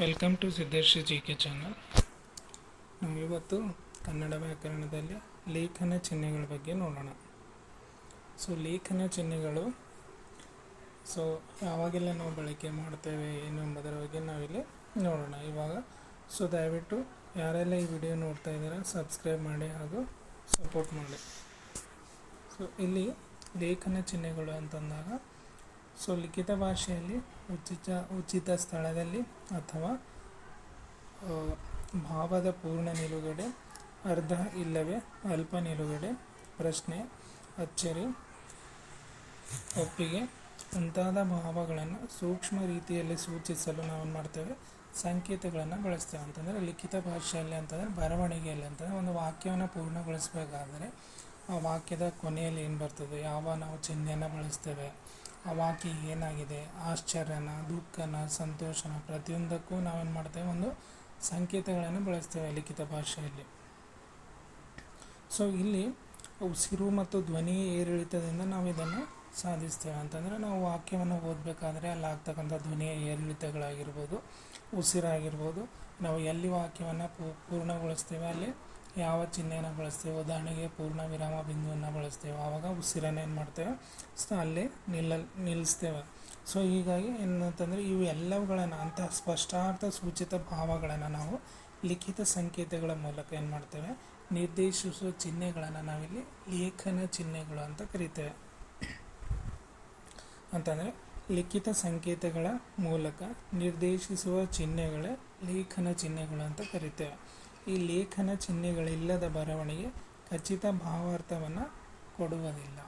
Welcome to Siddesh G K channel ನಾವಿವತ್ತು ಕನ್ನಡ ವ್ಯಾಕರಣದಲ್ಲಿ ಲೇಖನ ಚಿಹ್ನೆಗಳ ಬಗ್ಗೆ ನೋಡೋಣ. ಸೊ ಲೇಖನ ಚಿಹ್ನೆಗಳು ಸೊ ಯಾವಾಗೆಲ್ಲ ನಾವು ಬಳಕೆ ಮಾಡ್ತೇವೆ ಏನು ಎಂಬುದರ ಬಗ್ಗೆ ನಾವಿಲ್ಲಿ ನೋಡೋಣ. ಇವಾಗ ಸೊ ದಯವಿಟ್ಟು ಯಾರೆಲ್ಲ ಈ ವಿಡಿಯೋ ನೋಡ್ತಾ ಇದ್ದೀರಾ ಸಬ್ಸ್ಕ್ರೈಬ್ ಮಾಡಿ ಹಾಗೂ ಸಪೋರ್ಟ್ ಮಾಡಿ. ಸೊ ಇಲ್ಲಿ ಲೇಖನ ಚಿಹ್ನೆಗಳು ಅಂತಂದಾಗ ಸೊ ಲಿಖಿತ ಭಾಷೆಯಲ್ಲಿ ಉಚಿತ ಉಚಿತ ಸ್ಥಳದಲ್ಲಿ ಅಥವಾ ಭಾವದ ಪೂರ್ಣ ನಿಲುಗಡೆ, ಅರ್ಧ ಇಲ್ಲವೇ ಅಲ್ಪ ನಿಲುಗಡೆ, ಪ್ರಶ್ನೆ, ಅಚ್ಚರಿ, ಒಪ್ಪಿಗೆ ಮುಂತಾದ ಭಾವಗಳನ್ನು ಸೂಕ್ಷ್ಮ ರೀತಿಯಲ್ಲಿ ಸೂಚಿಸಲು ನಾವು ಮಾಡ್ತೇವೆ. ಸಂಕೇತಗಳನ್ನು ಬಳಸ್ತೇವೆ ಅಂತಂದರೆ ಲಿಖಿತ ಭಾಷೆಯಲ್ಲಿ ಅಂತಂದರೆ ಬರವಣಿಗೆಯಲ್ಲಿ ಅಂತಂದರೆ ಒಂದು ವಾಕ್ಯವನ್ನು ಪೂರ್ಣಗೊಳಿಸಬೇಕಾದರೆ ಆ ವಾಕ್ಯದ ಕೊನೆಯಲ್ಲಿ ಏನು ಬರ್ತದೆ? ಯಾವ ನಾವು ಚಿಹ್ನೆಯನ್ನು ಬಳಸ್ತೇವೆ? ಆ ವಾಕ್ಯ ಏನಾಗಿದೆ? ಆಶ್ಚರ್ಯನ, ದುಃಖನ, ಸಂತೋಷನ ಪ್ರತಿಯೊಂದಕ್ಕೂ ನಾವೇನು ಮಾಡ್ತೇವೆ? ಒಂದು ಸಂಕೇತಗಳನ್ನು ಬಳಸ್ತೇವೆ ಲಿಖಿತ ಭಾಷೆಯಲ್ಲಿ. ಸೊ ಇಲ್ಲಿ ಉಸಿರು ಮತ್ತು ಧ್ವನಿ ಏರಿಳಿತದಿಂದ ನಾವು ಇದನ್ನು ಸಾಧಿಸ್ತೇವೆ. ಅಂತಂದರೆ ನಾವು ವಾಕ್ಯವನ್ನು ಓದಬೇಕಾದ್ರೆ ಅಲ್ಲಿ ಆಗ್ತಕ್ಕಂಥ ಧ್ವನಿಯ ಏರಿಳಿತಗಳಾಗಿರ್ಬೋದು, ಉಸಿರಾಗಿರ್ಬೋದು, ನಾವು ಎಲ್ಲಿ ವಾಕ್ಯವನ್ನು ಪೂರ್ಣಗೊಳಿಸ್ತೇವೆ ಅಲ್ಲಿ ಯಾವ ಚಿಹ್ನೆಯನ್ನು ಬಳಸ್ತೇವೆ? ಉದಾಹರಣೆಗೆ ಪೂರ್ಣ ವಿರಾಮ ಬಿಂದುವನ್ನು ಬಳಸ್ತೇವೆ. ಆವಾಗ ಉಸಿರನ್ನು ಏನು ಮಾಡ್ತೇವೆ? ಸೊ ಅಲ್ಲೇ ನಿಲ್ಲ, ನಿಲ್ಲಿಸ್ತೇವೆ. ಸೊ ಹೀಗಾಗಿ ಏನಂತಂದರೆ ಇವು ಎಲ್ಲವುಗಳನ್ನು ಅಂತಹ ಸ್ಪಷ್ಟಾರ್ಥ ಸೂಚಿತ ಭಾವಗಳನ್ನು ನಾವು ಲಿಖಿತ ಸಂಕೇತಗಳ ಮೂಲಕ ಏನು ಮಾಡ್ತೇವೆ? ನಿರ್ದೇಶಿಸುವ ಚಿಹ್ನೆಗಳನ್ನು ನಾವಿಲ್ಲಿ ಲೇಖನ ಚಿಹ್ನೆಗಳು ಅಂತ ಕರಿತೇವೆ. ಅಂತಂದರೆ ಲಿಖಿತ ಸಂಕೇತಗಳ ಮೂಲಕ ನಿರ್ದೇಶಿಸುವ ಚಿಹ್ನೆಗಳೇ ಲೇಖನ ಚಿಹ್ನೆಗಳು ಅಂತ ಕರಿತೇವೆ. ಈ ಲೇಖನ ಚಿಹ್ನೆಗಳಿಲ್ಲದ ಬರವಣಿಗೆ ಖಚಿತ ಭಾವಾರ್ಥವನ್ನು ಕೊಡುವುದಿಲ್ಲ.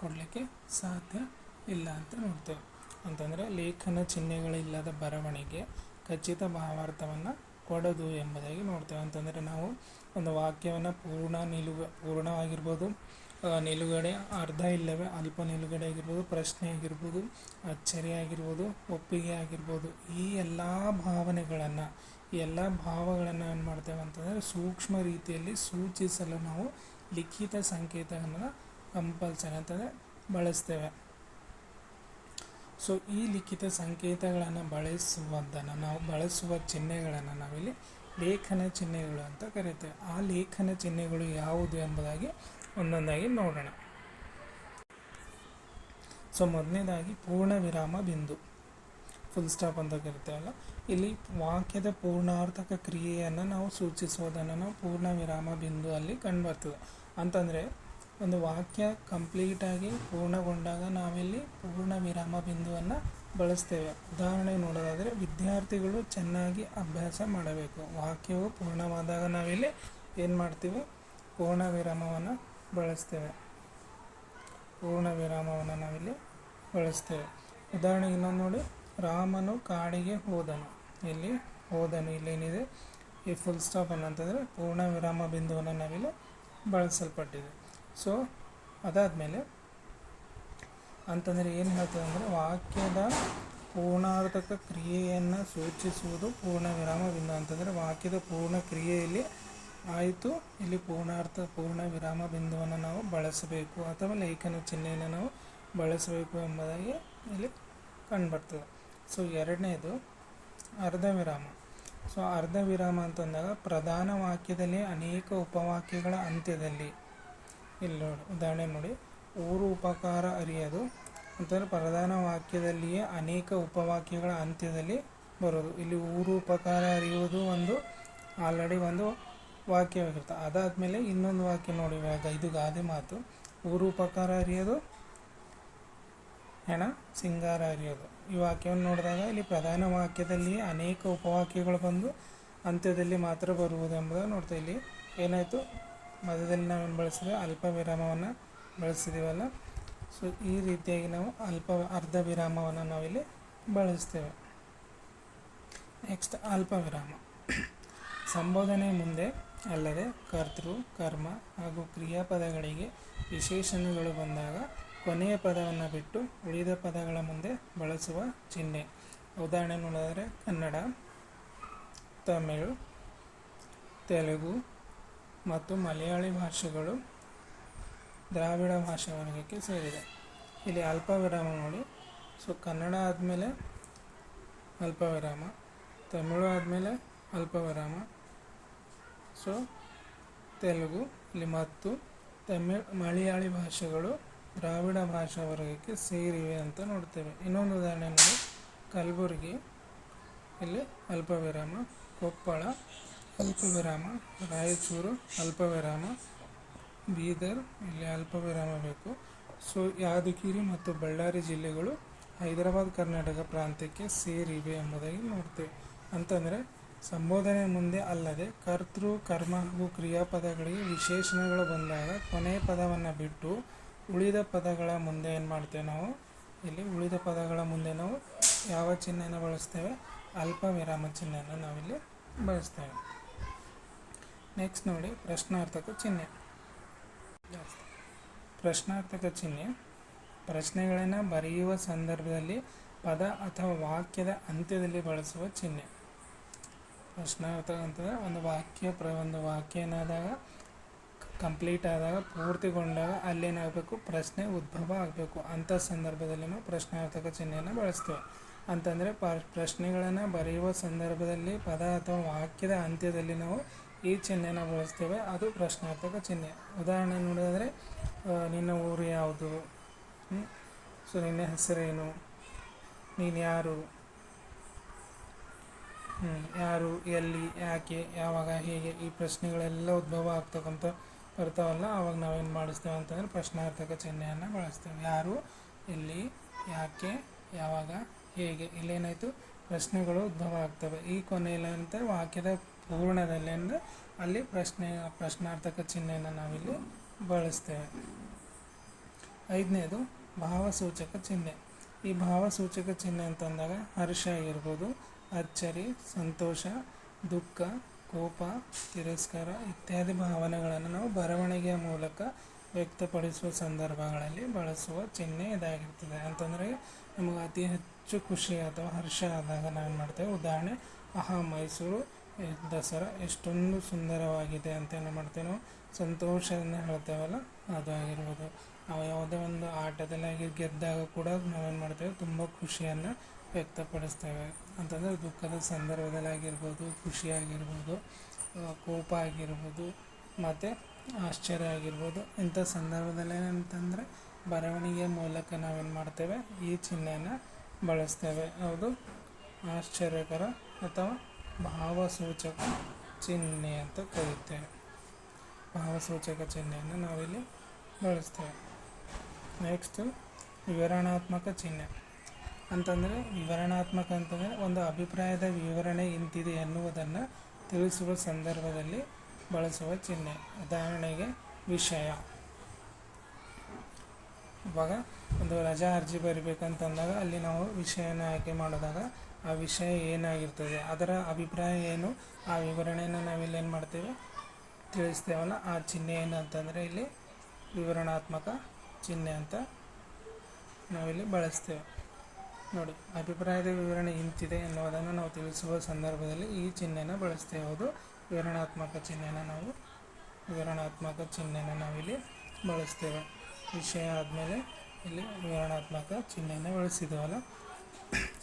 ಕೊಡಲಿಕ್ಕೆ ಸಾಧ್ಯ ಇಲ್ಲ ಅಂತ ನೋಡ್ತೇವೆ. ಅಂತಂದರೆ ಲೇಖನ ಚಿಹ್ನೆಗಳಿಲ್ಲದ ಬರವಣಿಗೆ ಖಚಿತ ಭಾವಾರ್ಥವನ್ನು ಕೊಡೋದು ಎಂಬುದಾಗಿ ನೋಡ್ತೇವೆ. ಅಂತಂದರೆ ನಾವು ಒಂದು ವಾಕ್ಯವನ್ನು ಪೂರ್ಣ ನಿಲುಗ, ಪೂರ್ಣವಾಗಿರ್ಬೋದು ನಿಲುಗಡೆ ಅರ್ಧ ಇಲ್ಲವೇ, ಅಲ್ಪ ನಿಲುಗಡೆ ಆಗಿರ್ಬೋದು, ಪ್ರಶ್ನೆ ಆಗಿರ್ಬೋದು ಅಚ್ಚರಿ ಆಗಿರ್ಬೋದು ಒಪ್ಪಿಗೆ ಆಗಿರ್ಬೋದು, ಈ ಎಲ್ಲ ಭಾವನೆಗಳನ್ನು ಎಲ್ಲ ಭಾವಗಳನ್ನು ಏನು ಮಾಡ್ತೇವೆ ಅಂತಂದರೆ ಸೂಕ್ಷ್ಮ ರೀತಿಯಲ್ಲಿ ಸೂಚಿಸಲು ನಾವು ಲಿಖಿತ ಸಂಕೇತವನ್ನು ಕಂಪಲ್ಸರಿ ಅಂತಂದರೆ ಬಳಸ್ತೇವೆ. ಸೊ ಈ ಲಿಖಿತ ಸಂಕೇತಗಳನ್ನು ಬಳಸುವುದನ್ನು ನಾವು ಬಳಸುವ ಚಿಹ್ನೆಗಳನ್ನು ನಾವಿಲ್ಲಿ ಲೇಖನ ಚಿಹ್ನೆಗಳು ಅಂತ ಕರೀತೇವೆ. ಆ ಲೇಖನ ಚಿಹ್ನೆಗಳು ಯಾವುದು ಎಂಬುದಾಗಿ ಒಂದೊಂದಾಗಿ ನೋಡೋಣ. ಸೊ ಮೊದಲನೇದಾಗಿ ಪೂರ್ಣ ವಿರಾಮ ಬಿಂದು. ಫುಲ್ ಸ್ಟಾಪ್ ಅಂತ ಕರಿತೇವಲ್ಲ ಇಲ್ಲಿ ವಾಕ್ಯದ ಪೂರ್ಣಾರ್ಥಕ ಕ್ರಿಯೆಯನ್ನು ನಾವು ಸೂಚಿಸುವುದನ್ನು ನಾವು ಪೂರ್ಣ ವಿರಾಮ ಬಿಂದು ಅಲ್ಲಿ ಕಂಡುಬರ್ತದೆ. ಅಂತಂದರೆ, ಒಂದು ವಾಕ್ಯ ಕಂಪ್ಲೀಟಾಗಿ ಪೂರ್ಣಗೊಂಡಾಗ ನಾವಿಲ್ಲಿ ಪೂರ್ಣ ವಿರಾಮ ಬಿಂದುವನ್ನು ಬಳಸ್ತೇವೆ. ಉದಾಹರಣೆ ನೋಡೋದಾದರೆ, ವಿದ್ಯಾರ್ಥಿಗಳು ಚೆನ್ನಾಗಿ ಅಭ್ಯಾಸ ಮಾಡಬೇಕು. ವಾಕ್ಯವು ಪೂರ್ಣವಾದಾಗ ನಾವಿಲ್ಲಿ ಏನು ಮಾಡ್ತೀವಿ? ಪೂರ್ಣ ವಿರಾಮವನ್ನು ಬಳಸ್ತೇವೆ. ಪೂರ್ಣ ವಿರಾಮವನ್ನು ನಾವಿಲ್ಲಿ ಬಳಸ್ತೇವೆ. ಉದಾಹರಣೆಗೆ ಇನ್ನೊಂದು ನೋಡಿ. ರಾಮನು ಕಾಡಿಗೆ ಹೋದನು. ಇಲ್ಲಿ ಹೋದನು. ಇಲ್ಲೇನಿದೆ? ಈ ಫುಲ್ ಸ್ಟಾಪ್ ಅಂತಂದರೆ ಪೂರ್ಣ ವಿರಾಮ ಬಿಂದುವನ್ನು ನಾವಿಲ್ಲಿ ಬಳಸಲ್ಪಟ್ಟಿದೆ. ಸೊ ಅದಾದಮೇಲೆ ಅಂತಂದರೆ ಏನು ಹೇಳ್ತದೆ ಅಂದರೆ ವಾಕ್ಯದ ಪೂರ್ಣಾರ್ಥಕ ಕ್ರಿಯೆಯನ್ನು ಸೂಚಿಸುವುದು ಪೂರ್ಣ ವಿರಾಮ ಬಿಂದು ಅಂತಂದರೆ ವಾಕ್ಯದ ಪೂರ್ಣ ಕ್ರಿಯೆಯಲ್ಲಿ ಆಯಿತು? ಇಲ್ಲಿ ಪೂರ್ಣಾರ್ಥ, ಪೂರ್ಣ ವಿರಾಮ ಬಿಂದುವನ್ನು ನಾವು ಬಳಸಬೇಕು. ಅಥವಾ ಲೇಖನ ಚಿಹ್ನೆಯನ್ನು ನಾವು ಬಳಸಬೇಕು ಎಂಬುದಾಗಿ ಇಲ್ಲಿ ಕಂಡುಬರ್ತದೆ ಸೊ ಎರಡನೇದು ಅರ್ಧ ವಿರಾಮ ಸೊ ಅರ್ಧ ವಿರಾಮ ಅಂತಂದಾಗ ಪ್ರಧಾನ ವಾಕ್ಯದಲ್ಲಿ ಅನೇಕ ಉಪವಾಕ್ಯಗಳ ಅಂತ್ಯದಲ್ಲಿ. ಇಲ್ಲಿ ನೋಡಿ, ಉದಾಹರಣೆ ನೋಡಿ. ಊರು ಉಪಕಾರ ಅರಿಯದು. ಅಂತಂದರೆ ಪ್ರಧಾನ ವಾಕ್ಯದಲ್ಲಿಯೇ ಅನೇಕ ಉಪವಾಕ್ಯಗಳ ಅಂತ್ಯದಲ್ಲಿ ಬರೋದು. ಇಲ್ಲಿ ಊರು ಉಪಕಾರ ಅರಿಯೋದು ಒಂದು, ಆಲ್ರೆಡಿ ಒಂದು ವಾಕ್ಯವಾಗಿರುತ್ತೆ. ಅದಾದಮೇಲೆ ಇನ್ನೊಂದು ವಾಕ್ಯ ನೋಡಿ ಇವಾಗ, ಇದು ಗಾದೆ ಮಾತು. ಊರು ಉಪಕಾರ ಅರಿಯೋದು, ಹೆಣ ಸಿಂಗಾರ ಅರಿಯೋದು. ಈ ವಾಕ್ಯವನ್ನು ನೋಡಿದಾಗ ಇಲ್ಲಿ ಪ್ರಧಾನ ವಾಕ್ಯದಲ್ಲಿ ಅನೇಕ ಉಪವಾಕ್ಯಗಳು ಬಂದು ಅಂತ್ಯದಲ್ಲಿ ಮಾತ್ರ ಬರುವುದು ಎಂಬುದನ್ನು ನೋಡ್ತಾ ಇಲ್ಲಿ. ಏನಾಯಿತು? ಮಧ್ಯದಲ್ಲಿ ನಾವೇನು ಬಳಸಿದ್ವಿ ಅಲ್ಪ ವಿರಾಮವನ್ನು ಬಳಸಿದ್ದೀವಲ್ಲ ಸೊ ಈ ರೀತಿಯಾಗಿ ನಾವು ಅಲ್ಪ ಅರ್ಧ ವಿರಾಮವನ್ನು ನಾವಿಲ್ಲಿ ಬಳಸ್ತೇವೆ. ನೆಕ್ಸ್ಟ್ ಅಲ್ಪ ವಿರಾಮ ಸಂಬೋಧನೆ ಮುಂದೆ ಅಲ್ಲದೆ ಕರ್ತೃ, ಕರ್ಮ ಹಾಗೂ ಕ್ರಿಯಾಪದಗಳಿಗೆ ವಿಶೇಷಣಗಳು ಬಂದಾಗ ಕೊನೆಯ ಪದವನ್ನು ಬಿಟ್ಟು ಉಳಿದ ಪದಗಳ ಮುಂದೆ ಬಳಸುವ ಚಿಹ್ನೆ. ಉದಾಹರಣೆ ನೋಡಿದರೆ ಕನ್ನಡ, ತಮಿಳು, ತೆಲುಗು ಮತ್ತು ಮಲಯಾಳಿ ಭಾಷೆಗಳು ದ್ರಾವಿಡ ಭಾಷಾ ವರ್ಗಕ್ಕೆ ಸೇರಿದೆ ಇಲ್ಲಿ ಅಲ್ಪ ವಿರಾಮ ನೋಡಿ. ಸೊ, ಕನ್ನಡ ಆದಮೇಲೆ ಅಲ್ಪ ವಿರಾಮ ತಮಿಳು ಆದಮೇಲೆ ಅಲ್ಪ ವಿರಾಮ ಸೊ, ತೆಲುಗು, ಇಲ್ಲಿ ಮತ್ತು ತಮಿಳ್, ಮಲಯಾಳಿ ಭಾಷೆಗಳು ದ್ರಾವಿಡ ಭಾಷಾ ವರ್ಗಕ್ಕೆ ಸೇರಿವೆ ಅಂತ ನೋಡ್ತೇವೆ. ಇನ್ನೊಂದು ಉದಾಹರಣೆ ನೋಡಿ. ಕಲಬುರಗಿ, ಇಲ್ಲಿ ಅಲ್ಪವಿರಾಮ, ಕೊಪ್ಪಳ, ಅಲ್ಪವಿರಾಮ, ರಾಯಚೂರು, ಅಲ್ಪವಿರಾಮ, ಬೀದರ್, ಇಲ್ಲಿ ಅಲ್ಪವಿರಾಮ ಬೇಕು. ಸೊ, ಯಾದಗಿರಿ ಮತ್ತು ಬಳ್ಳಾರಿ ಜಿಲ್ಲೆಗಳು ಹೈದರಾಬಾದ್, ಕರ್ನಾಟಕ ಪ್ರಾಂತ್ಯಕ್ಕೆ ಸೇರಿವೆ ಎಂಬುದಾಗಿ ನೋಡ್ತೇವೆ. ಅಂತಂದರೆ, ಸಂಬೋಧನೆ ಮುಂದೆ ಅಲ್ಲದೆ ಕರ್ತೃ, ಕರ್ಮ ಹಾಗೂ ಕ್ರಿಯಾಪದಗಳಿಗೆ ವಿಶೇಷಣಗಳು ಬಂದಾಗ ಕೊನೆಯ ಪದವನ್ನು ಬಿಟ್ಟು ಉಳಿದ ಪದಗಳ ಮುಂದೆ ಏನು ಮಾಡ್ತೇವೆ ನಾವು? ಇಲ್ಲಿ ಉಳಿದ ಪದಗಳ ಮುಂದೆ ನಾವು ಯಾವ ಚಿಹ್ನೆಯನ್ನು ಬಳಸ್ತೇವೆ? ಅಲ್ಪ ವಿರಾಮ ಚಿಹ್ನೆಯನ್ನು ನಾವಿಲ್ಲಿ ಬಳಸ್ತೇವೆ. ನೆಕ್ಸ್ಟ್ ನೋಡಿ, ಪ್ರಶ್ನಾರ್ಥಕ ಚಿಹ್ನೆ. ಪ್ರಶ್ನಾರ್ಥಕ ಚಿಹ್ನೆ. ಪ್ರಶ್ನೆಗಳನ್ನು ಬರೆಯುವ ಸಂದರ್ಭದಲ್ಲಿ ಪದ ಅಥವಾ ವಾಕ್ಯದ ಅಂತ್ಯದಲ್ಲಿ ಬಳಸುವ ಚಿಹ್ನೆ. ಪ್ರಶ್ನಾರ್ಥಕ ಅಂತಂದರೆ ಒಂದು ವಾಕ್ಯ, ಪ್ರ ಒಂದು ವಾಕ್ಯ ಏನಾದಾಗ ಕಂಪ್ಲೀಟ್ ಆದಾಗ ಪೂರ್ತಿಗೊಂಡಾಗ ಅಲ್ಲೇನಾಗಬೇಕು? ಪ್ರಶ್ನೆ ಉದ್ಭವ ಆಗಬೇಕು. ಅಂಥ ಸಂದರ್ಭದಲ್ಲಿ ನಾವು ಪ್ರಶ್ನಾರ್ಥಕ ಚಿಹ್ನೆಯನ್ನು ಬಳಸ್ತೇವೆ. ಅಂತಂದರೆ ಪ ಪ್ರಶ್ನೆಗಳನ್ನು ಬರೆಯುವ ಸಂದರ್ಭದಲ್ಲಿ ಪದ ಅಥವಾ ವಾಕ್ಯದ ಅಂತ್ಯದಲ್ಲಿ ನಾವು ಈ ಚಿಹ್ನೆಯನ್ನು ಬಳಸ್ತೇವೆ. ಅದು ಪ್ರಶ್ನಾರ್ಥಕ ಚಿಹ್ನೆ. ಉದಾಹರಣೆ ನೋಡಿದ್ರೆ ಆ, ನಿನ್ನ ಊರು ಯಾವುದು? ಸೊ ನಿನ್ನ ಹೆಸರೇನು? ನೀನು ಯಾರು? ಯಾರು ಎಲ್ಲಿ ಯಾಕೆ ಯಾವಾಗ ಹೇಗೆ ಈ ಪ್ರಶ್ನೆಗಳೆಲ್ಲ ಉದ್ಭವ ಆಗ್ತಕ್ಕಂಥ ಬರ್ತಾವಲ್ಲ ಆವಾಗ ನಾವೇನು ಮಾಡಿಸ್ತೇವೆ ಅಂತಂದ್ರೆ ಪ್ರಶ್ನಾರ್ಥಕ ಚಿಹ್ನೆಯನ್ನು ಬಳಸ್ತೇವೆ. ಯಾರು? ಎಲ್ಲಿ? ಯಾಕೆ? ಯಾವಾಗ? ಹೇಗೆ? ಇಲ್ಲೇನಾಯಿತು? ಪ್ರಶ್ನೆಗಳು ಉದ್ಭವ ಆಗ್ತವೆ. ಈ ಕೊನೆಯಲ್ಲಿ ಅಂತ ವಾಕ್ಯದ ಪೂರ್ಣದಲ್ಲಿ ಅಂದರೆ ಅಲ್ಲಿ ಪ್ರಶ್ನೆ, ಪ್ರಶ್ನಾರ್ಥಕ ಚಿಹ್ನೆಯನ್ನು ನಾವಿಲ್ಲಿ ಬಳಸ್ತೇವೆ. ಐದನೇದು, ಭಾವಸೂಚಕ ಚಿಹ್ನೆ. ಈ ಭಾವಸೂಚಕ ಚಿಹ್ನೆ ಅಂತಂದಾಗ ಹರ್ಷ ಇರ್ಬೋದು, ಅಚ್ಚರಿ, ಸಂತೋಷ, ದುಃಖ ಕೋಪ, ತಿರಸ್ಕಾರ ಇತ್ಯಾದಿ ಭಾವನೆಗಳನ್ನು ನಾವು ಬರವಣಿಗೆಯ ಮೂಲಕ ವ್ಯಕ್ತಪಡಿಸುವ ಸಂದರ್ಭಗಳಲ್ಲಿ ಬಳಸುವ ಚಿಹ್ನೆ ಇದಾಗಿರ್ತದೆ. ಅಂತಂದರೆ ನಮಗೆ ಅತಿ ಹೆಚ್ಚು ಖುಷಿ ಅಥವಾ ಹರ್ಷ ಆದಾಗ ನಾವೇನು ಮಾಡ್ತೇವೆ? ಉದಾಹರಣೆ, ಆಹಾ, ಮೈಸೂರು ದಸರಾ ಎಷ್ಟೊಂದು ಸುಂದರವಾಗಿದೆ ಅಂತ ಏನು ಮಾಡ್ತೇವೆ ನಾವು? ಸಂತೋಷದಿಂದ ಹೇಳ್ತೇವಲ್ಲ? ಅದು ಆಗಿರ್ಬೋದು. ನಾವು ಯಾವುದೇ ಒಂದು ಆಟದಲ್ಲಿ ಆಗಿ ಗೆದ್ದಾಗ ಕೂಡ ನಾವೇನು ಮಾಡ್ತೇವೆ? ತುಂಬ ಖುಷಿಯನ್ನು ವ್ಯಕ್ತಪಡಿಸ್ತೇವೆ. ಅಂತಂದರೆ ದುಃಖದ ಸಂದರ್ಭದಲ್ಲಿ ಆಗಿರ್ಬೋದು ಖುಷಿ ಕೋಪ ಆಗಿರ್ಬೋದು, ಮತ್ತು ಆಶ್ಚರ್ಯ ಆಗಿರ್ಬೋದು, ಇಂಥ ಸಂದರ್ಭದಲ್ಲಿ ಏನಂತಂದರೆ ಬರವಣಿಗೆ ಮೂಲಕ ನಾವೇನು ಮಾಡ್ತೇವೆ? ಈ ಚಿಹ್ನೆಯನ್ನು ಬಳಸ್ತೇವೆ. ಹೌದು? ಆಶ್ಚರ್ಯಕರ ಅಥವಾ ಭಾವಸೂಚಕ ಚಿಹ್ನೆ ಅಂತ ಕರೀತೇವೆ ಭಾವಸೂಚಕ ಚಿಹ್ನೆಯನ್ನು ನಾವಿಲ್ಲಿ ಬಳಸ್ತೇವೆ. ನೆಕ್ಸ್ಟು ವಿವರಣಾತ್ಮಕ ಚಿಹ್ನೆ. ಅಂತಂದರೆ ವಿವರಣಾತ್ಮಕ ಅಂತಂದರೆ ಒಂದು ಅಭಿಪ್ರಾಯದ ವಿವರಣೆ ಇಂತಿದೆ ಎನ್ನುವುದನ್ನು ತಿಳಿಸುವ ಸಂದರ್ಭದಲ್ಲಿ ಬಳಸುವ ಚಿಹ್ನೆ. ಉದಾಹರಣೆಗೆ ವಿಷಯ. ಇವಾಗ ಒಂದು ರಜಾ ಅರ್ಜಿ ಬರಿಬೇಕಂತಂದಾಗ ಅಲ್ಲಿ ನಾವು ವಿಷಯನ ಆಯ್ಕೆ ಮಾಡಿದಾಗ ಆ ವಿಷಯ ಏನಾಗಿರ್ತದೆ, ಅದರ ಅಭಿಪ್ರಾಯ ಏನು, ಆ ವಿವರಣೆಯನ್ನು ನಾವಿಲ್ಲಿ ಏನು ಮಾಡ್ತೇವೆ, ತಿಳಿಸ್ತೇವಲ್ಲ, ಆ ಚಿಹ್ನೆ ಏನು ಅಂತಂದರೆ ಇಲ್ಲಿ ವಿವರಣಾತ್ಮಕ ಚಿಹ್ನೆ ಅಂತ ನಾವಿಲ್ಲಿ ಬಳಸ್ತೇವೆ. ನೋಡಿ, ಅಭಿಪ್ರಾಯದ ವಿವರಣೆ ಇಂತಿದೆ ಎನ್ನುವುದನ್ನು ನಾವು ತಿಳಿಸುವ ಸಂದರ್ಭದಲ್ಲಿ ಈ ಚಿಹ್ನೆನ ಬಳಸ್ತೇವೆ ಹೌದು ವಿವರಣಾತ್ಮಕ ಚಿಹ್ನೆನ ನಾವು, ವಿವರಣಾತ್ಮಕ ಚಿಹ್ನೆನ ನಾವಿಲ್ಲಿ ಬಳಸ್ತೇವೆ. ವಿಷಯ ಆದಮೇಲೆ ಇಲ್ಲಿ ವಿವರಣಾತ್ಮಕ ಚಿಹ್ನೆಯನ್ನು ಬಳಸಿದ್ದೇವಲ್ಲ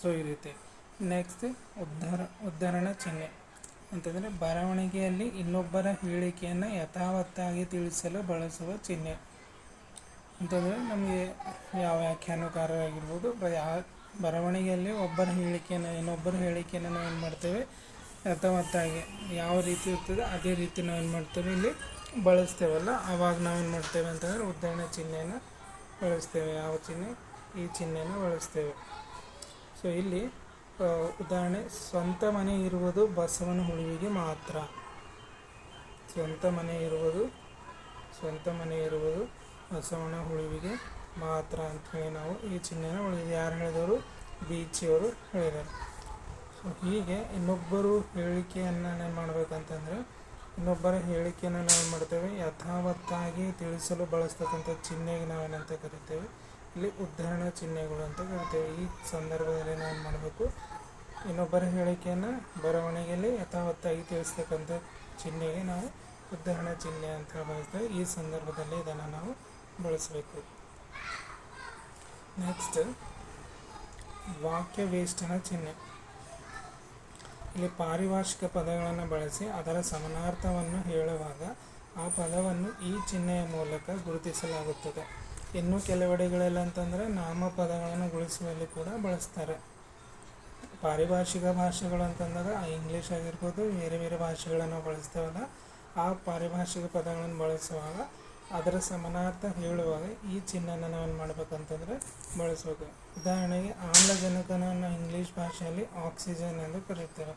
ಸೊ ಈ ರೀತಿ. ನೆಕ್ಸ್ಟ್ ಉದ್ಧರ, ಉದ್ಧರಣ ಚಿಹ್ನೆ. ಅಂತಂದರೆ ಬರವಣಿಗೆಯಲ್ಲಿ ಇನ್ನೊಬ್ಬರ ಹೇಳಿಕೆಯನ್ನು ಯಥಾವತ್ತಾಗಿ ತಿಳಿಸಲು ಬಳಸುವ ಚಿಹ್ನೆ. ಅಂತಂದರೆ ನಮಗೆ ಯಾವ ವ್ಯಾಖ್ಯಾನಕಾರರಾಗಿರ್ಬೋದು ಯಾವ ಬರವಣಿಗೆಯಲ್ಲಿ ಒಬ್ಬರ ಹೇಳಿಕೆಯನ್ನು ಇನ್ನೊಬ್ಬರ ಹೇಳಿಕೆಯನ್ನು ನಾವು ಏನು ಮಾಡ್ತೇವೆ? ಯಥಾವತ್ತಾಗಿ ಯಾವ ರೀತಿ ಇರ್ತದೆ ಅದೇ ರೀತಿ ನಾವು ಏನು ಮಾಡ್ತೇವೆ? ಇಲ್ಲಿ ಬಳಸ್ತೇವಲ್ಲ? ಆವಾಗ ನಾವೇನು ಮಾಡ್ತೇವೆ ಅಂತಂದರೆ ಉದ್ಧರಣ ಚಿಹ್ನೆಯನ್ನು ಬಳಸ್ತೇವೆ. ಯಾವ ಚಿಹ್ನೆ? ಈ ಚಿಹ್ನೆಯನ್ನು ಬಳಸ್ತೇವೆ. ಸೊ ಇಲ್ಲಿ ಉದಾಹರಣೆ ಸ್ವಂತ ಮನೆ ಇರುವುದು ಬಸವನ ಹುಳುವಿಗೆ ಮಾತ್ರ. ಸ್ವಂತ ಮನೆ ಇರುವುದು, ಸ್ವಂತ ಮನೆ ಇರುವುದು ಬಸವನ ಹುಳುವಿಗೆ ಮಾತ್ರ ಅಂತೇಳಿ ನಾವು ಈ ಚಿಹ್ನೆನ ಉಳಿದು ಯಾರು ಹೇಳಿದವರು? ಬೀಚಿಯವರು ಹೇಳಿದ್ದಾರೆ. ಸೊ ಹೀಗೆ ಇನ್ನೊಬ್ಬರು ಹೇಳಿಕೆಯನ್ನು ಏನು ಮಾಡಬೇಕಂತಂದರೆ, ಇನ್ನೊಬ್ಬರ ಹೇಳಿಕೆಯನ್ನು ನಾವು ಏನು ಮಾಡ್ತೇವೆ. ಯಥಾವತ್ತಾಗಿ ತಿಳಿಸಲು ಬಳಸ್ತಕ್ಕಂಥ ಚಿಹ್ನೆಗೆ ನಾವೇನಂತ ಕರಿತೇವೆ? ಇಲ್ಲಿ ಉದ್ಧರಣ ಚಿಹ್ನೆಗಳು ಅಂತ ಕರಿತೇವೆ. ಈ ಸಂದರ್ಭದಲ್ಲಿ ನಾವೇನು ಮಾಡಬೇಕು. ಇನ್ನೊಬ್ಬರ ಹೇಳಿಕೆಯನ್ನು ಬರವಣಿಗೆಯಲ್ಲಿ ಯಥಾವತ್ತಾಗಿ ತಿಳಿಸ್ತಕ್ಕಂಥ ಚಿಹ್ನೆಗೆ ನಾವು ಉದ್ಧರಣ ಚಿಹ್ನೆ ಅಂತ ಬಳಸ್ತೇವೆ. ಈ ಸಂದರ್ಭದಲ್ಲಿ ಇದನ್ನು ನಾವು ಬಳಸಬೇಕು. ನೆಕ್ಸ್ಟ್ ವಾಕ್ಯ ವೇಷ್ಟನ ಚಿಹ್ನೆ. ಇಲ್ಲಿ ಪಾರಿಭಾಷಿಕ ಪದಗಳನ್ನು ಬಳಸಿ ಅದರ ಸಮನಾರ್ಥವನ್ನು ಹೇಳುವಾಗ ಆ ಪದವನ್ನು ಈ ಚಿಹ್ನೆಯ ಮೂಲಕ ಗುರುತಿಸಲಾಗುತ್ತದೆ. ಇನ್ನು ಕೆಲವೆಡೆಗಳಲ್ಲಿ ಅಂತಂದರೆ ನಾಮಪದಗಳನ್ನು ಗುಣಿಸುವಲ್ಲಿ ಕೂಡ ಬಳಸ್ತಾರೆ. ಪಾರಿಭಾಷಿಕ ಭಾಷೆಗಳು ಅಂತಂದಾಗ ಇಂಗ್ಲೀಷ್ ಆಗಿರ್ಬೋದು, ಬೇರೆ ಬೇರೆ ಭಾಷೆಗಳನ್ನು ಬಳಸ್ತೇವಲ್ಲ, ಆ ಪಾರಿಭಾಷಿಕ ಪದಗಳನ್ನು ಬಳಸುವಾಗ ಅದರ ಸಮನಾರ್ಥ ಹೇಳುವಾಗ ಈ ಚಿಹ್ನನ ನಾವೇನು ಮಾಡ್ಬೇಕಂತಂದರೆ ಬಳಸಬೇಕು ಉದಾಹರಣೆಗೆ ಆಮ್ಲಜನಕನನ್ನು ಇಂಗ್ಲೀಷ್ ಭಾಷೆಯಲ್ಲಿ ಆಕ್ಸಿಜನ್ ಎಂದು ಇಲ್ಲಿ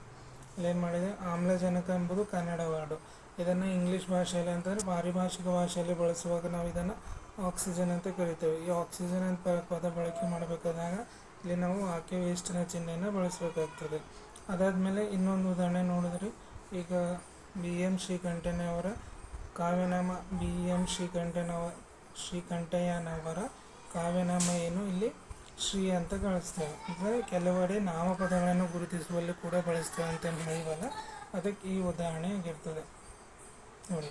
ಇಲ್ಲೇನು ಮಾಡಿದೆ? ಆಮ್ಲಜನಕ ಎಂಬುದು ಕನ್ನಡ ವರ್ಡು. ಇದನ್ನು ಇಂಗ್ಲೀಷ್ ಭಾಷೆಯಲ್ಲಿ ಅಂತಂದರೆ ಪಾರಿಭಾಷಿಕ ಭಾಷೆಯಲ್ಲಿ ಬಳಸುವಾಗ ನಾವು ಇದನ್ನು ಆಕ್ಸಿಜನ್ ಅಂತ ಕರಿತೇವೆ. ಈ ಆಕ್ಸಿಜನ್ ಅಂತ ಪದ ಬಳಕೆ ಮಾಡಬೇಕಾದಾಗ ಇಲ್ಲಿ ನಾವು ಆಕೆ ವೇಸ್ಟಿನ ಚಿಹ್ನೆಯನ್ನು ಬಳಸಬೇಕಾಗ್ತದೆ. ಅದಾದಮೇಲೆ ಇನ್ನೊಂದು ಉದಾಹರಣೆ ನೋಡಿದ್ರಿ. ಈಗ ಬಿ ಎಂ ಶ್ರೀಕಂಠನವರ ಕಾವ್ಯನಾಮ ಬಿ ಎಂ ಶ್ರೀಕಂಠನವ ಶ್ರೀಕಂಠಯ್ಯನವರ ಕಾವ್ಯನಾಮ ಏನು ಇಲ್ಲಿ? ಶ್ರೀ ಅಂತ ಕಳಿಸ್ತೇವೆ ಅಂದರೆ ಕೆಲವೆಡೆ ನಾಮಪದಗಳನ್ನು ಗುರುತಿಸುವಲ್ಲಿ ಕೂಡ ಬಳಸ್ತೇವೆ ಅಂತ ಹೇಳಿವಲ್ಲ. ಅದಕ್ಕೆ ಈ ಉದಾಹರಣೆ ಆಗಿರ್ತದೆ. ನೋಡಿ.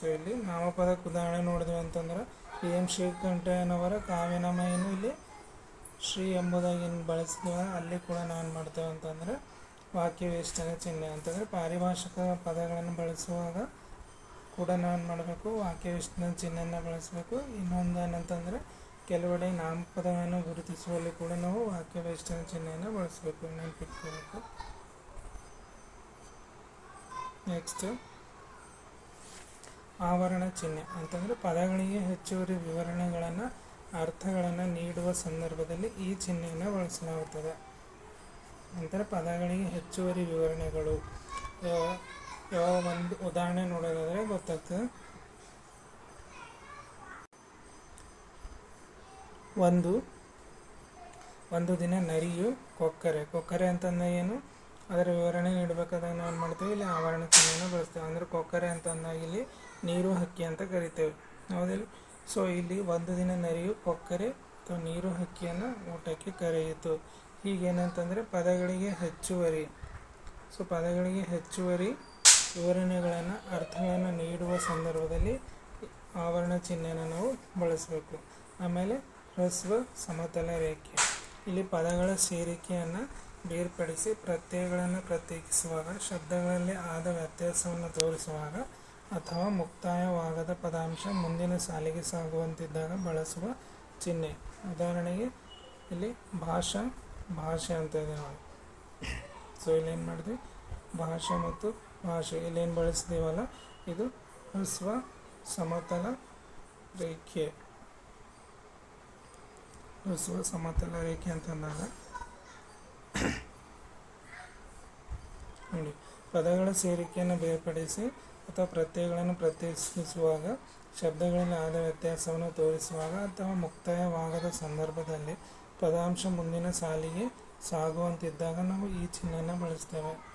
ಸೊ ಇಲ್ಲಿ ನಾಮಪದಕ್ಕೆ ಉದಾಹರಣೆ ನೋಡಿದ್ವಿ ಅಂತಂದ್ರೆ, ಬಿ ಎಂ ಶ್ರೀಕಂಠಯ್ಯನವರ ಕಾವ್ಯನಾಮ ಏನು ಇಲ್ಲಿ? ಶ್ರೀ ಎಂಬುದಾಗಿ ಏನು ಬಳಸ್ತೇವೆ ಅಲ್ಲಿ ಕೂಡ ನಾವೇನು ಮಾಡ್ತೇವೆ ಅಂತಂದರೆ ವಾಕ್ಯ ವೇಷ್ಟನ ಚಿಹ್ನೆ ಅಂತಂದರೆ ಪಾರಿಭಾಷಿಕ ಪದಗಳನ್ನು ಬಳಸುವಾಗ ಕೂಡ ನಾವೇನು ಮಾಡಬೇಕು ವಾಕ್ಯವೇಷ್ಟನ ಚಿಹ್ನೆಯನ್ನು ಬಳಸಬೇಕು. ಇನ್ನೊಂದು ಏನಂತಂದರೆ ಕೆಲವೆಡೆ ನಾಮಪದವನ್ನು ಗುರುತಿಸುವಲ್ಲಿ ಕೂಡ ನಾವು ವಾಕ್ಯವೇಷ್ಟನ ಚಿಹ್ನೆಯನ್ನು ಬಳಸಬೇಕು, ನೆನಪಿಟ್ಕೋಬೇಕು. ನೆಕ್ಸ್ಟ್ ಆವರಣ ಚಿಹ್ನೆ ಅಂತಂದರೆ ಪದಗಳಿಗೆ ಹೆಚ್ಚುವರಿ ವಿವರಣೆಗಳನ್ನು, ಅರ್ಥಗಳನ್ನು ನೀಡುವ ಸಂದರ್ಭದಲ್ಲಿ ಈ ಚಿಹ್ನೆಯನ್ನು ಬಳಸಲಾಗುತ್ತದೆ. ನಂತರ ಪದಗಳಿಗೆ ಹೆಚ್ಚುವರಿ ವಿವರಣೆಗಳು. ಯಾವ- ಒಂದು ಉದಾಹರಣೆ ನೋಡೋದಾದರೆ ಗೊತ್ತಾಗ್ತದೆ. ಒಂದು ಒಂದು ದಿನ ನರಿಯು ಕೊಕ್ಕರೆ. ಕೊಕ್ಕರೆ ಅಂತಂದ ಏನು? ಅದರ ವಿವರಣೆ ನೀಡಬೇಕಾದಾಗ ನಾವು ಏನು ಮಾಡ್ತೀವಿ? ಇಲ್ಲಿ ಆವರಣ ಚಿಹ್ನೆಯನ್ನು ಬಳಸ್ತೇವೆ. ಅಂದರೆ ಕೊಕ್ಕರೆ ಅಂತಂದಾಗ ಇಲ್ಲಿ ನೀರು ಹಕ್ಕಿ ಅಂತ ಕರಿತೇವೆ. ಹೌದಿಲ್ಲ ಸೊ ಇಲ್ಲಿ ಒಂದು ದಿನ ನರಿಯು ಕೊಕ್ಕರೆ, ಅಥವಾ ನೀರು ಹಕ್ಕಿಯನ್ನು ಊಟಕ್ಕೆ ಕರೆಯಿತು. ಹೀಗೇನಂತಂದರೆ ಪದಗಳಿಗೆ ಹೆಚ್ಚುವರಿ. ಸೊ ಪದಗಳಿಗೆ ಹೆಚ್ಚುವರಿ ವಿವರಣೆಗಳನ್ನು, ಅರ್ಥಗಳನ್ನು ನೀಡುವ ಸಂದರ್ಭದಲ್ಲಿ ಆವರಣ ಚಿಹ್ನೆಯನ್ನು ನಾವು ಬಳಸಬೇಕು. ಆಮೇಲೆ ಹ್ರಸ್ವ ಸಮತಲ ರೇಖೆ. ಇಲ್ಲಿ ಪದಗಳ ಸೇರಿಕೆಯನ್ನು ಬೇರ್ಪಡಿಸಿ ಪ್ರತ್ಯಯಗಳನ್ನು ಪ್ರತ್ಯೇಕಿಸುವಾಗ, ಶಬ್ದಗಳಲ್ಲಿ ಆದ ವ್ಯತ್ಯಾಸವನ್ನು ತೋರಿಸುವಾಗ ಅಥವಾ ಮುಕ್ತಾಯವಾಗದ ಪದಾಂಶ ಮುಂದಿನ ಸಾಲಿಗೆ ಸಾಗುವಂತಿದ್ದಾಗ ಬಳಸುವ ಚಿಹ್ನೆ. ಉದಾಹರಣೆಗೆ ಇಲ್ಲಿ ಭಾಷಾ ಭಾಷೆ ಅಂತ ಇದೆ ನೋಡಿ. ಸೊ ಇಲ್ಲೇನು ಮಾಡಿದ್ವಿ? ಭಾಷೆ ಮತ್ತು ಭಾಷೆ. ಇಲ್ಲೇನು ಬಳಸ್ತೀವಲ್ಲ ಇದು ಹ್ರಸ್ವ ಸಮತಲ ರೇಖೆ. ಹ್ರಸ್ವ ಸಮತಲ ರೇಖೆ ಅಂತಂದಾಗ ನೋಡಿ, ಪದಗಳ ಸೇರಿಕೆಯನ್ನು ಬೇರ್ಪಡಿಸಿ ಅಥವಾ ಪ್ರತ್ಯಯಗಳನ್ನು ಪ್ರತ್ಯೇಕಿಸುವಾಗ, ಶಬ್ದಗಳಲ್ಲಿ ಆದ ವ್ಯತ್ಯಾಸವನ್ನು ತೋರಿಸುವಾಗ ಅಥವಾ ಮುಕ್ತಾಯವಾಗದ ಸಂದರ್ಭದಲ್ಲಿ ಪದಾಂಶ ಮುಂದಿನ ಸಾಲಿಗೆ ಸಾಗುವಂತಿದ್ದಾಗ ನಾವು ಈ ಚಿಹ್ನೆಯನ್ನು ಬಳಸ್ತೇವೆ.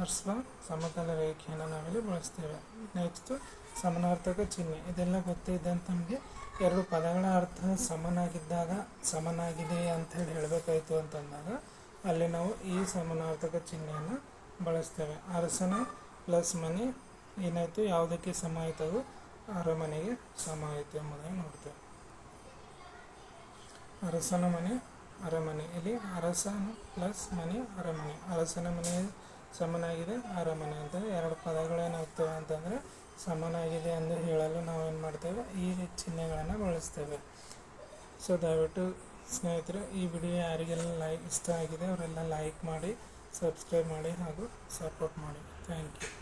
ಹರ್ಸ್ವ ಸಮತಲ ರೇಖೆಯನ್ನು ನಾವಿಲ್ಲಿ ಬಳಸ್ತೇವೆ. ನೆಕ್ಸ್ಟ್ ಸಮನಾರ್ಥಕ ಚಿಹ್ನೆ. ಇದೆಲ್ಲ ಗೊತ್ತಿದ್ದಂತ ನಮಗೆ ಎರಡು ಪದಗಳ ಅರ್ಥ ಸಮನಾಗಿದ್ದಾಗ ಸಮನಾಗಿದೆ ಅಂತ ಹೇಳಿ ಹೇಳಬೇಕಾಯ್ತು ಅಂತಂದಾಗ ಅಲ್ಲಿ ನಾವು ಈ ಸಮನಾರ್ಥಕ ಚಿಹ್ನೆಯನ್ನು ಬಳಸ್ತೇವೆ. ಅರಸನ ಪ್ಲಸ್ ಮನೆ ಏನಾಯಿತು? ಯಾವುದಕ್ಕೆ ಸಮ ಆಯಿತು ಅರಮನೆಗೆ ಸಮ ಆಯಿತು ಎಂಬುದಾಗಿ ನೋಡ್ತೇವೆ. ಅರಸನ ಮನೆ, ಅರಮನೆ. ಇಲ್ಲಿ ಅರಸನ ಪ್ಲಸ್ ಮನೆ, ಅರಮನೆ. ಅರಸನ ಮನೆ ಸಮನಾಗಿದೆ, ಅರಮನೆ ಅಂತ ಎರಡು ಪದಗಳೇನಾಗ್ತವೆ ಅಂತಂದರೆ ಸಮನಾಗಿದೆ ಎಂದು ಹೇಳಲು ನಾವೇನು ಮಾಡ್ತೇವೆ? ಈ ಚಿಹ್ನೆಗಳನ್ನು ಬಳಸ್ತೇವೆ. ಸೊ ದಯವಿಟ್ಟು ಸ್ನೇಹಿತರು, ಈ ವಿಡಿಯೋ ಯಾರಿಗೆಲ್ಲ ಲೈಕ್ ಇಷ್ಟ ಆಗಿದೆ, ಅವರೆಲ್ಲ ಲೈಕ್ ಮಾಡಿ ಸಬ್ಸ್ಕ್ರೈಬ್ ಮಾಡಿ ಹಾಗೂ ಸಪೋರ್ಟ್ ಮಾಡಿ. Thank you